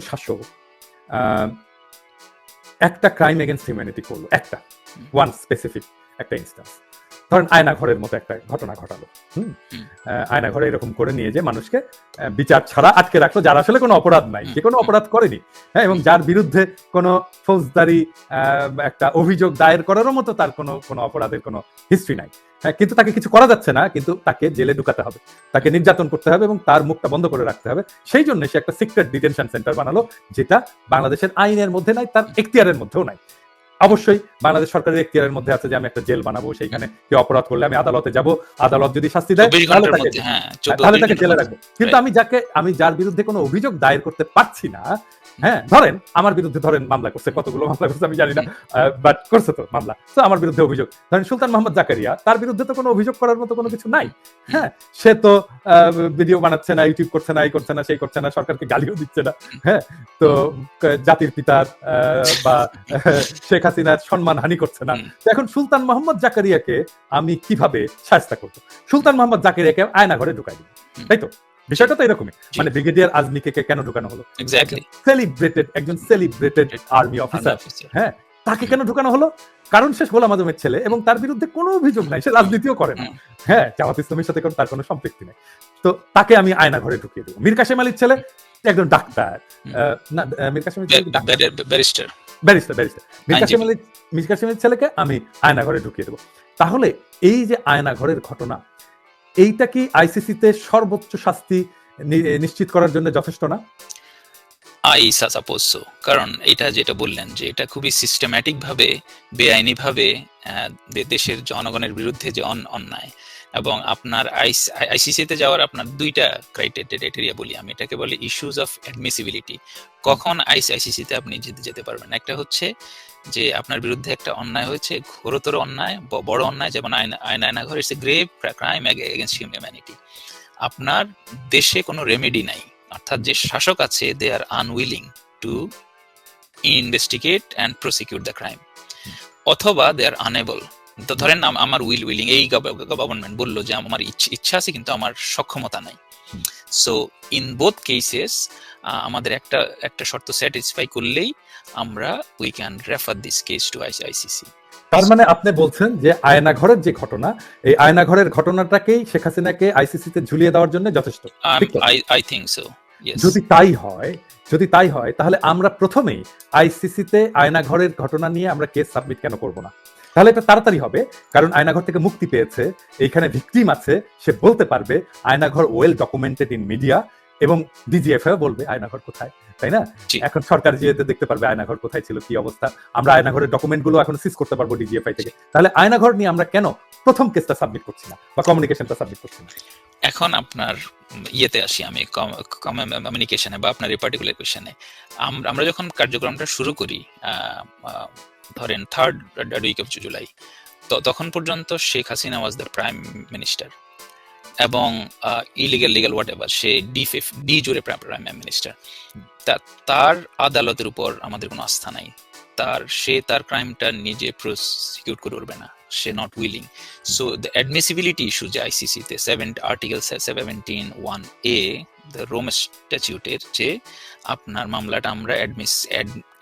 শাসক একটা crime against humanity করল একটা ওয়ান স্পেসিফিক একটা ইনস্ট্যান্স ধরেন আয়না ঘরের মতো একটা ঘটনা ঘটালো হুম। আয়না ঘরে এরকম করে নিয়ে যে মানুষকে বিচার ছাড়া আটকে রাখল যার আসলে কোনো অপরাধ নাই যে কোনো অপরাধ করেনি হ্যাঁ? এবং যার বিরুদ্ধে কোনো ফৌজদারি একটা অভিযোগ দায়ের করারও মতো তার কোনো কোনো অপরাধের কোনো হিস্ট্রি নাই। হ্যাঁ কিন্তু তাকে কিছু করা যাচ্ছে না কিন্তু তাকে জেলে ঢুকাতে হবে তাকে নির্যাতন করতে হবে এবং তার মুখটা বন্ধ করে রাখতে হবে। সেই জন্য সে একটা সিক্রেট ডিটেনশন সেন্টার বানালো যেটা বাংলাদেশের আইনের মধ্যে নাই তার এখতিয়ারের মধ্যেও নাই। অবশ্যই বাংলাদেশ সরকারের এখতিয়ারের মধ্যে আছে যে আমি একটা জেল বানাবো সেইখানে কেউ অপরাধ করলে আমি আদালতে যাব। আদালত যদি শাস্তি দেয় তাহলে তাকে হ্যাঁ তাহলে তাকে জেলে রাখব। কিন্তু আমি যাকে আমি যার বিরুদ্ধে কোনো অভিযোগ দায়ের করতে পারছি না হ্যাঁ ধরেন আমার বিরুদ্ধে ধরেন মামলা করছে কতগুলো মামলা করছে আমি জানি না বাট করছে তো মামলা। তো আমার বিরুদ্ধে অভিযোগ। ধরেন সুলতান মোহাম্মদ জাকারিয়া তার বিরুদ্ধে তো কোনো অভিযোগ করার মতো কোনো কিছু নাই হ্যাঁ। সে তো ভিডিও বানাচ্ছে না ইউটিউব করছে না এই করছে না সেই করছে না সরকারকে গালিও দিচ্ছে না হ্যাঁ। তো জাতির পিতার আহ, বা শেখ হাসিনার সম্মান হানি করছে না। এখন সুলতান মোহাম্মদ জাকারিয়াকে আমি কীভাবে সাহস্তা করব? সুলতান মোহাম্মদ জাকারিয়াকে আয়না ঘরে ঢুকাই দিই হুম। তাই তো? বিষয়টা তো এরকমই। মানে ব্রিগেডিয়ার আজমিকে কে কেন ঢুকানো হলো? সেলিব্রেটেড একজন সেলিব্রেটেড আর্মি অফিসার হ্যাঁ? তাকে কেন ঢুকানো হলো? কারণ সে গোলাম আজমের ছেলে এবং তার বিরুদ্ধে কোনো অভিযোগ নাই। সে রাজনীতিও করে না। হ্যাঁ জামাত ইসলামের সাথে কোনো- তার কোনো সম্পৃক্তি নেই। তো তাকে আমি আয়না ঘরে ঢুকিয়ে দেবো। মীর কাশেম আলীর ছেলে একজন ডাক্তার। না Mir doctor? Barrister. Barrister barrister. Mir Kasem. Ali Mir Kasem আলীর ছেলেকে আমি আয়না ঘরে ঢুকিয়ে দেবো। তাহলে এই যে আয়না ঘরের ঘটনা এইটা কি আইসিসিতে সর্বোচ্চ শাস্তি নিশ্চিত করার জন্য যথেষ্ট না? আই সাপোজ কারণ এটা যেটা বললেন যে এটা খুবই সিস্টেম্যাটিক ভাবে বেআইনি ভাবে দেশের জনগণের বিরুদ্ধে যে অন্যায়। এবং আপনার আইসিসিতে যাওয়ার আপনার দুইটা ক্রাইটেরিয়া বলি আমি। এটাকে বলি ইস্যুস অফ অ্যাডমিসিবিলিটি কখন আইসি আইসিসিতে আপনি যেতে যেতে পারবেন? একটা হচ্ছে যে আপনার বিরুদ্ধে একটা অন্যায় হয়েছে, ঘোরতর অন্যায় বড় অন্যায়, যেমন আইন আয়না ঘর a grave crime against humanity আপনার দেশে কোনো রেমেডি নাই। অর্থাৎ যে শাসক আছে they are unwilling to investigate and prosecute the crime অথবা দে আর আনেবল তো ধরেন আমার উইল উইলিং এই গভর্নমেন্ট বলল যে আমার ইচ্ছা আছে কিন্তু আমার সক্ষমতা নাই। সো ইন বোথ কেসেস আমাদের একটা একটা শর্ত স্যাটিসফাই করলেই আমরা we can refer this case to ICC তার মানে আপনি বলছেন যে আয়না ঘরের যে ঘটনা এই আয়না ঘরের ঘটনাটাকেই শেখ হাসিনাকে আইসিসিতে ঝুলিয়ে দেওয়ার জন্য যথেষ্ট। তো? আই থিঙ্ক সো ইয়েস যদি তাই হয় যদি তাই হয় তাহলে আমরা প্রথমেই আইসিসিতে আয়না ঘরের ঘটনা নিয়ে আমরা কেস সাবমিট কেন করব না? তাহলে এটা তাড়াতাড়ি হবে কারণ আয়নাঘর থেকে মুক্তি পেয়েছে। এইখানে ভিকটিম আছে সে বলতে পারবে Aynaghar well documented in media এবং ডিজিএফ বলবে আয়নাঘর কোথায় তাই না? এখন সরকার যেহেতু দেখতে পারবে আয়নাঘর কোথায় ছিল কি অবস্থা আমরা আয়নাঘরের ডকুমেন্টগুলো এখন সিজ করতে পারব ডিজিএফআই থেকে। তাহলে আয়নাঘর নিয়ে আমরা কেন প্রথম কেসটা সাবমিট করছি না বা কমিউনিকেশনটা সাবমিট করছি না? এখন আপনার ইয়েতে আসি আমি কমিউনিকেশনে বা আপনার এই পার্টিকুলার কোয়েশনে আমরা যখন কার্যক্রমটা শুরু করি ধরেন থার্ড উইক অফ জুলাই তখন পর্যন্ত Sheikh Hasina was the prime minister এবং ইলিগাল লিগাল হোয়াট এভার সে ডি ডি জুড়ে প্রাইম মিনিস্টার তা, তার আদালতের উপর আমাদের কোনো আস্থা নাই। তার, সে তার ক্রাইমটা নিজে প্রসিকিউট উঠবে না। সে not willing so the admissibility issue যে আইসিসিতে seven article seventeen one A the Rome স্ট্যাচিউটের যে আপনার মামলাটা আমরা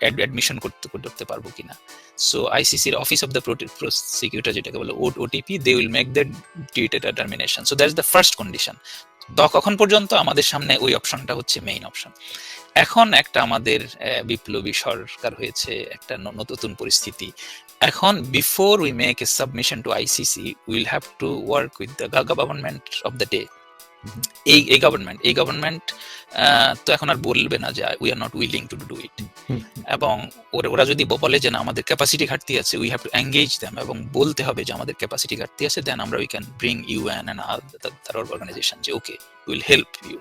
অ্যাডমিশন করতে করতে পারব কিনা। সো আইসিসির অফিস অফ দ্য প্রসিকিউটর যেটাকে বলে OTP they will make the determination so that's the first condition তখন পর্যন্ত আমাদের সামনে ওই অপশনটা হচ্ছে মেইন অপশন এখন একটা আমাদের বিপ্লবী সরকার হয়েছে, একটা নতুন পরিস্থিতি। এখন before we make a submission to ICC will have to work with the government of the day এই এই গভর্নমেন্ট এই গভর্নমেন্ট তো এখন আর বলবে না যে we are not willing to do it. এবং ওরা ওরা যদি বলে যে না আমাদের ক্যাপাসিটি ঘাটতি আছে we have to engage them এবং বলতে হবে যে আমাদের ক্যাপাসিটি ঘাটতি আছে দেন আমরা we can bring you and তার অর্গানাইজেশন যে ওকে উইল হেল্প ইউ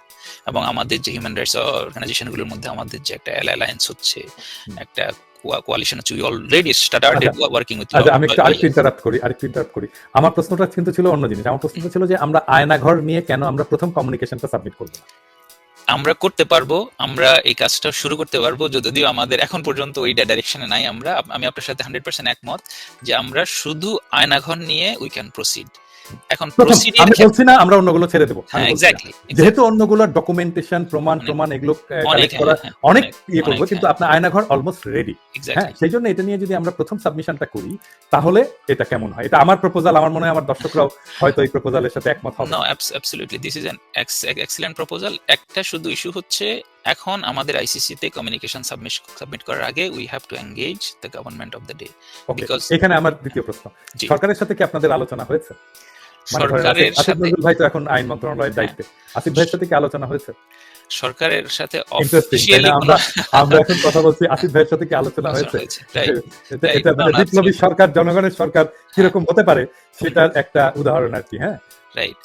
এবং আমাদের যে হিউম্যান রাইটস অর্গানাইজেশনগুলোর মধ্যে আমাদের যে একটা অ্যালায়েন্স হচ্ছে একটা coalition we already started working with আচ্ছা। আমি একটু আরেকটু ইন্টারাপ্ট করি আরেকটু ইন্টারাপ্ট করি। আমার প্রশ্নটা কিন্তু ছিল অন্য জিনিস। আমার প্রশ্নটা ছিল যে আমরা আয়নাঘর নিয়ে কেন আমরা প্রথম কমিউনিকেশনটা সাবমিট করব? আমরা করতে পারব আমরা এই কাজটা শুরু করতে পারব যদিও আমাদের এখন পর্যন্ত ওই ডাইরেকশনে নাই। আমরা আমি আপনার সাথে হান্ড্রেড পার্সেন্ট একমত যে আমরা শুধু আয়নাঘর নিয়ে উই ক্যান প্রসিড এখন আমি বলছি না আমরা অন্যগুলো ছেড়ে দেবো হ্যাঁ যেহেতু অন্যগুলোর ডকুমেন্টেশন প্রমাণ প্রমাণ এগুলো অনেক হ্যাঁ, অনেক ইয়ে করব কিন্তু হ্যাঁ। আপনার আয়নাঘর অলমোস্ট রেডি হ্যাঁ সেই জন্য এটা নিয়ে যদি আমরা প্রথম সাবমিশনটা করি তাহলে এটা কেমন হয়? এটা আমার প্রপোজাল আমার মনে হয় আমার দর্শকরাও হয়তো এই প্রপোজালের সাথে একমত হবে। No absolutely this is an excellent proposal একটা শুধু ইস্যু হচ্ছে এখন আমাদের আইসিসি তে কমিউনিকেশন সাবমিট সাবমিট করার আগে we have to engage the government of the day because- এখানে আমার দ্বিতীয় প্রশ্ন। সরকারের সাথে কি আপনাদের আলোচনা হয়েছে? সরকারের আসিফ- আসিফ সাথে হ্যাঁ। ভাই তো এখন আইন মন্ত্রণালয়ের দায়িত্বে। আসিফ ভাইয়ের সাথে কি আলোচনা হয়েছে? সরকারের সাথে আমরা আমরা এখন কথা বলছি আসিফ ভাইয়ের সাথে কি আলোচনা হয়েছে? এটা- মানে বিপ্লবী সরকার জনগণের সরকার কীরকম হতে পারে সেটার একটা উদাহরণ আর কি হ্যাঁ? রাইট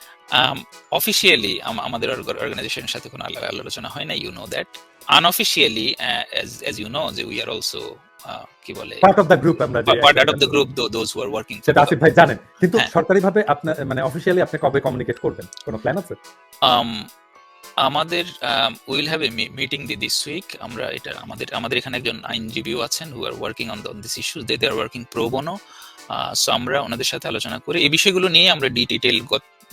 অফিসিয়ালি আমাদের অর্গানাইজেশনের সাথে কোনো আলা- আলোচনা হয় না you know that unofficially as you know যে উই আর অলসো কি বলে? পার্ট অফ গ্রুপ আমরা part of group those who are working Asif Asif ভাই জানেন। কিন্তু হ্যাঁ। সরকারিভাবে আপনার মানে অফিসিয়ালি আপনি কবে কমিউনিকেট করবেন? কোনো প্ল্যান আছে? Um, আমাদের will have a meeting the this week আমরা এটা আমাদের আমাদের এখানে একজন আইনজীবীও আছেন who are working on this issues they they are working pro bono so আমরা ওনাদের সাথে আলোচনা করে। এই বিষয়গুলো নিয়ে আমরা ডিটেইল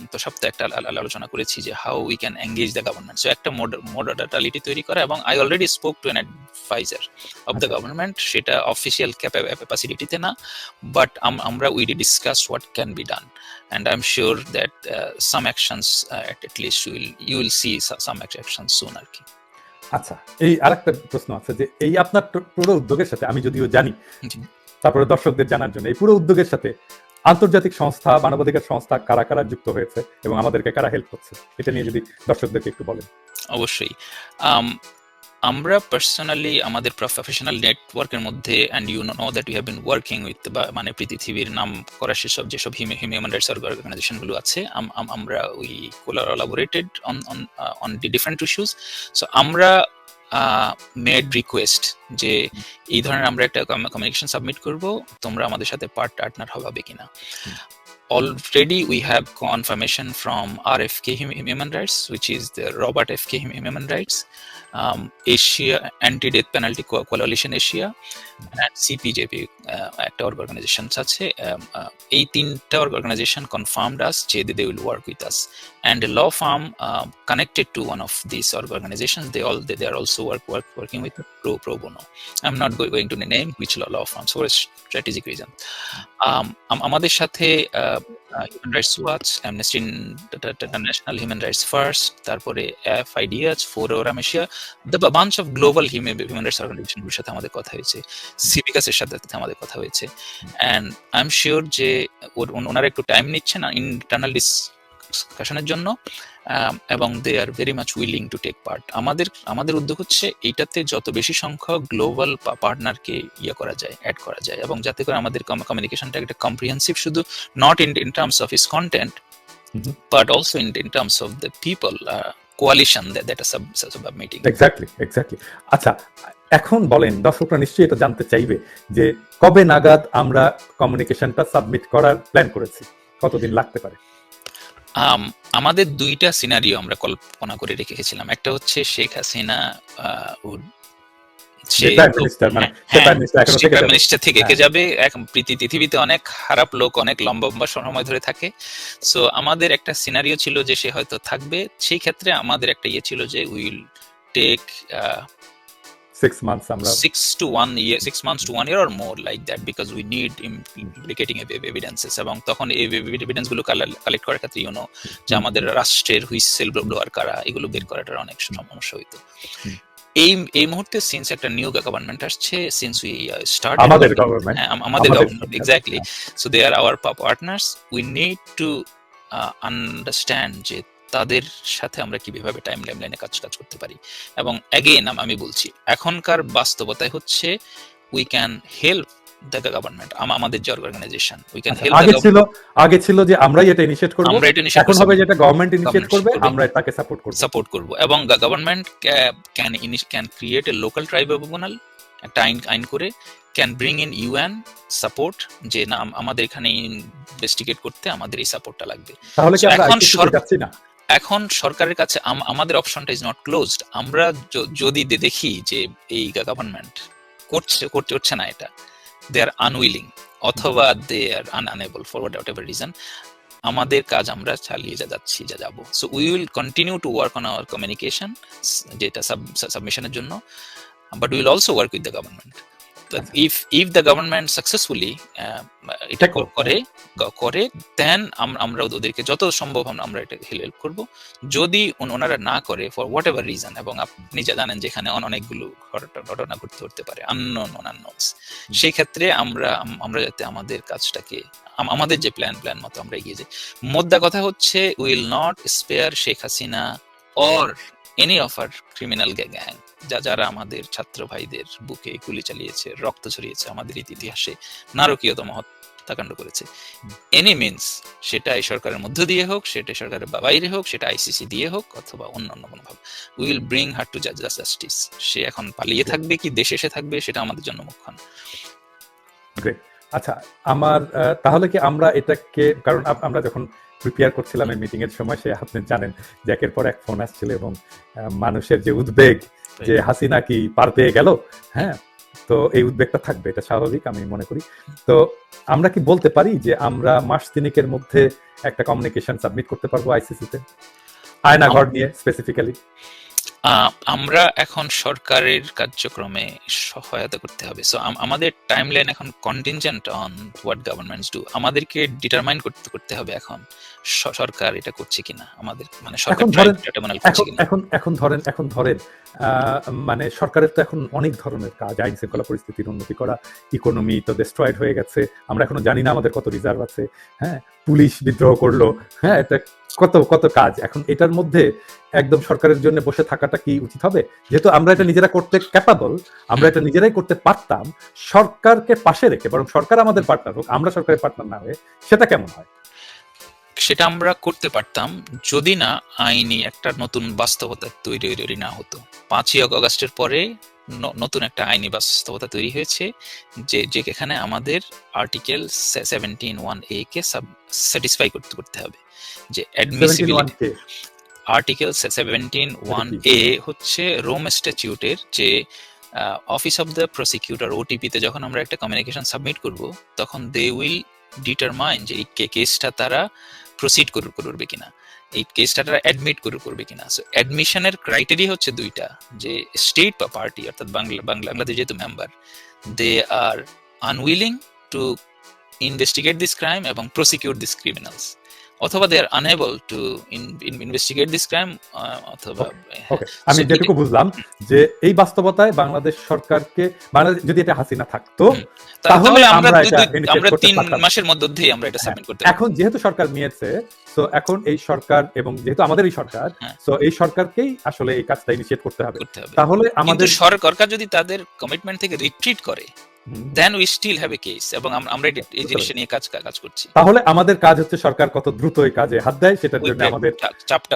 গত সপ্তাহে একটা আল- আল- আলোচনা করেছি যে how we can engage the government so একটা মডালিটি তৈরি করা এবং I already spoke to an adviser of the government সেটা অফিসিয়াল ক্যাপাসিটিতে না বাট আমরা we discuss what can be done some actions uh, at, at least you will you will see so- some ac- actions soon আর কি. আচ্ছা এই আরেকটা প্রশ্ন আছে যে এই আপনার পুরো উদ্যোগের সাথে আমি যদিও জানি তারপরে দর্শকদের জানার জন্য এই পুরো উদ্যোগের সাথে আন্তর্জাতিক সংস্থা, মানবাধিকার সংস্থা কারা কারা যুক্ত হয়েছে এবং আমাদেরকে কারা হেল্প করছে, এটা নিয়ে যদি দর্শকদেরকে একটু বলেন। অবশ্যই। আমরা পার্সোনালি আমাদের প্রফেশনাল নেটওয়ার্কের মধ্যে and you know that you have been working with বা মানে পৃথিবীর নাম করা সেসব, যেসব হিউম্যান রাইটস অর্গানাইজেশনগুলো আছে, আম- আম- আমরা we collaborated on on on different issues so আমরা মেড রিকোয়েস্ট যে এই ধরনের আমরা একটা কমিউনিকেশন সাবমিট করব তোমরা আমাদের সাথে পার্ট পার্টনার হবে কিনা already we have confirmation from RFK Hum- Human Rights, which is the Robert FK Hum- Human Rights, um, Asia Anti-Death Penalty Co- Coalition Asia, and CPJP uh, একটা organization আছে um, uh, এই তিনটা organization confirmed us যে they will work with us and a law firm uh, connected to one of these organizations they all they, they are also work, work working with pro pro bono i'm not go- going to name which law, law firms for a strategic reason um, আম- আমাদের সাথে Human Rights Watch Amnesty International Human Rights First তারপরে FIDS Forum Asia the bunch of global human rights অর্গানাইজেশনগুলোর সাথে আমাদের কথা হয়েছে সিভিকাসের সাথে আমাদের কথা হয়েছে অ্যান্ড আই এম শিওর যে ওনারা একটু টাইম নিচ্ছেন ইন্টারনাল ডিসকাশনের জন্য এবং they are very much willing to take part আমাদের আমাদের উদ্যোগ হচ্ছে এইটাতে যত বেশি সংখ্যক গ্লোবাল পার্টনারকে ইয়ে করা যায় অ্যাড করা যায় এবং যাতে করে আমাদের কমিউনিকেশনটা একটা কম্প্রিহেন্সিভ শুধু not in in terms of its content. But also in in terms of the people coalition that are submitting exactly exactly আচ্ছা এখন বলেন দর্শকরা নিশ্চয়ই এটা জানতে চাইবে যে কবে নাগাদ আমরা কমিউনিকেশনটা সাবমিট করার প্ল্যান করেছি? কতদিন লাগতে পারে? আমাদের দুইটা সিনারিও আমরা কল্পনা করে রেখেছিলাম একটা হচ্ছে শেখ হাসিনা আহ, মানে মিনিস্টার এখনও থেকে যাবে। হ্যাঁ। পৃথিবীতে অনেক খারাপ লোক অনেক লম্বা লম্বা সময় ধরে থাকে সো আমাদের একটা সিনারিও ছিল যে সে হয়তো থাকবে সেই ক্ষেত্রে আমাদের একটা ইয়ে ছিল যে উইল টেক সিক্স মান্থস আমরা six to one year, six months to one year or more like that because we need implicating ev- evidences এবং তখন এই এভিডেন্সগুলো কালেক্ট করার ক্ষেত্রে ইউনো যে আমাদের রাষ্ট্রের হুইসেল ব্লোয়ার কারা এগুলো বের করাটার অনেক সমস্যা হইতো। এই এই মুহূর্তে সিন্স একটা নিউ গভর্নমেন্ট আসছে সিন্স উই স্টার্ট আমাদের গভর্নমেন্ট হ্যাঁ আম- আমাদের government. Exactly so they are our partners we need to understand যে তাদের সাথে আমরা কীভাবে টাইম লাইনে কাজ কাজ করতে পারি? এবং অ্যাগেন আমি বলছি এখনকার বাস্তবতায় হচ্ছে we can help the government আমাদের যে অর্গানাইজেশন উই ক্যান হেল্প আগে ছিল আগে ছিল যে আমরাই এটা ইনিশিয়েট করব আমরা এটা নিশ্চয় এখন হবে যেটা গভর্নমেন্ট ইনিশিয়েট করবে। আমরা তাকে সাপোর্ট করব। সাপোর্ট করব। এবং government can can create a local tribunal একটা আইন আইন করে can bring in UN support যে না আমাদের এখানে ইনভেস্টিগেট করতে আমাদের এই সাপোর্টটা লাগবে। তাহলে কি আমরা এখন ICC তে সর- যাচ্ছি না? এখন সরকারের কাছে আম- আমাদের অপশনটা ইজ নট ক্লোজড আমরা যদি দেখি যে এই গভর্নমেন্ট করছে, করতে হচ্ছে না এটা দে আর আনউইলিং অথবা they are unable for whatever reason আমাদের কাজ আমরা চালিয়ে যা যাচ্ছি, যা যাব। So we will continue to work on our communication যেটা সাবমিশনের জন্য but will also work with the government government successfully এটা করে করে দেন আমরা ওদেরকে যত সম্ভব আমরা- এটা হেল্প করব। যদি ওনারা না করে ফর হোয়াট এভার রিজন এবং আপনি যা জানেন যেখানে অনেকগুলো ঘটনা ঘটতে হতে পারে আননোন আননোনস সেই ক্ষেত্রে আমরা আমরা যাতে আমাদের কাজটাকে আমাদের যে প্ল্যান প্ল্যান মতো আমরা এগিয়ে যাই। মোদ্দা কথা হচ্ছে will not spare Sheikh Hasina or any of her criminal gang যা যারা আমাদের ছাত্র ভাইদের বুকে গুলি চালিয়েছে রক্ত ছড়িয়েছে আমাদের ইতিহাসে নারকীয়তম হত্যাকাণ্ড করেছে। এনি মিনস সেটা এই সরকারের মধ্য দিয়ে হোক সেটা সরকারের বাইরে হোক সেটা আইসিসি দিয়ে হোক অথবা অন্য অন্য কোনোভাবে will bring her to justice সে এখন পালিয়ে থাকবে কি দেশে এসে থাকবে সেটা আমাদের জন্য মুখ্য না। আচ্ছা আমার তাহলে কি আমরা এটাকে কারণ আমরা যখন প্রিপেয়ার করছিলাম এই মিটিং এর সময় সে আপনি জানেন যে একের পর এক ফোন আসছিল এবং মানুষের যে উদ্বেগ যে হাসিনা কি পার পেয়ে গেল হ্যাঁ? তো এই উদ্বেগটা থাকবে এটা স্বাভাবিক আমি মনে করি। তো আমরা কি বলতে পারি যে আমরা মাস তিনিকের মধ্যে একটা কমিউনিকেশন সাবমিট করতে পারব আইসিসিতে আয়না ঘর নিয়ে স্পেসিফিক্যালি আমরা এখন সরকারের কার্যক্রমে সহায়তা করতে হবে। সো আমাদের টাইম লাইন এখন contingent on what governments do আমাদেরকে ডিটারমাইন করতে করতে হবে এখন সরকার এটা করছে কিনা। আমাদের মানে সরকার এখন করছে এখন কিনা। এখন এখন ধরেন এখন ধরেন মানে সরকারের তো এখন অনেক ধরনের কাজ আইন শৃঙ্খলা পরিস্থিতির উন্নতি করা ইকোনমি তো ডিস্ট্রয়েড হয়ে গেছে আমরা এখনও জানি না আমাদের কত রিজার্ভ আছে হ্যাঁ পুলিশ বিদ্রোহ করল হ্যাঁ এটা কত কত কাজ? এখন এটার মধ্যে একদম সরকারের জন্য বসে থাকাটা কি উচিত হবে? যেহেতু আমরা এটা নিজেরা করতে ক্যাপাবল আমরা এটা নিজেরাই করতে পারতাম, সরকারকে পাশে রেখে, বরং সরকার আমাদের পার্টনার হোক, আমরা সরকারের পার্টনার না হয়ে, সেটা কেমন হয়? সেটা আমরা করতে পারতাম যদি না আইনি একটা নতুন বাস্তবতা তৈরি তৈরি না হতো। পাঁচই আগস্টের পরে নতুন একটা আইনি বাস্তবতা তৈরি হয়েছে, যে, যেখানে আমাদের আর্টিকেল সেভেন্টিন ওয়ান এ কে স্যাটিসফাই করতে করতে হবে। যে 71 admissibility article seventeen one A হচ্ছে রোম স্ট্যাচিউটের যে অফিস অফ দ্য প্রসিকিউটর ওটিপিতে যখন আমরা একটা কমিউনিকেশন সাবমিট করব তখন দে উইল ডিটারমাইন যে এই কেসটা তারা প্রসিড করবে কিনা। এই কেসটা তারা অ্যাডমিট করবে কিনা। সো অ্যাডমিশনের ক্রাইটেরিয়া হচ্ছে দুইটা। যে স্টেট বা পার্টি অর্থাৎ বাংলা বাংলা- বাংলাদেশ যেহেতু member they are unwilling to investigate this crime এবং প্রসিকিউট দিস ক্রিমিনালস অথবা they are unable to investigate this crime অথবা ওকে আমি যেটুকু বুঝলাম যে এই বাস্তবতায় বাংলাদেশ সরকারকে বাংলাদেশ যদি এটা হাসিনা থাকতো তাহলে আমরা আমরা তিন মাসের মধ্যেই আমরা এটা সাবমিট করতে এখন যেহেতু সরকার নিয়েছে তো এখন এই সরকার এবং যেহেতু আমাদেরই সরকার হ্যাঁ। তো এই সরকারকেই আসলে এই কাজটা ইনিশিয়েট করতে হবে। তাহলে আমাদের সরকার যদি তাদের কমিটমেন্ট থেকে রিট্রিট করে then we still have a case এবং আমরা এই জিনিসটা নিয়ে কাজ কাজ করছি। তাহলে আমাদের কাজ হচ্ছে সরকার কত দ্রুত এই কাজে হাত দেয় সেটার জন্য আমাদের চাপটা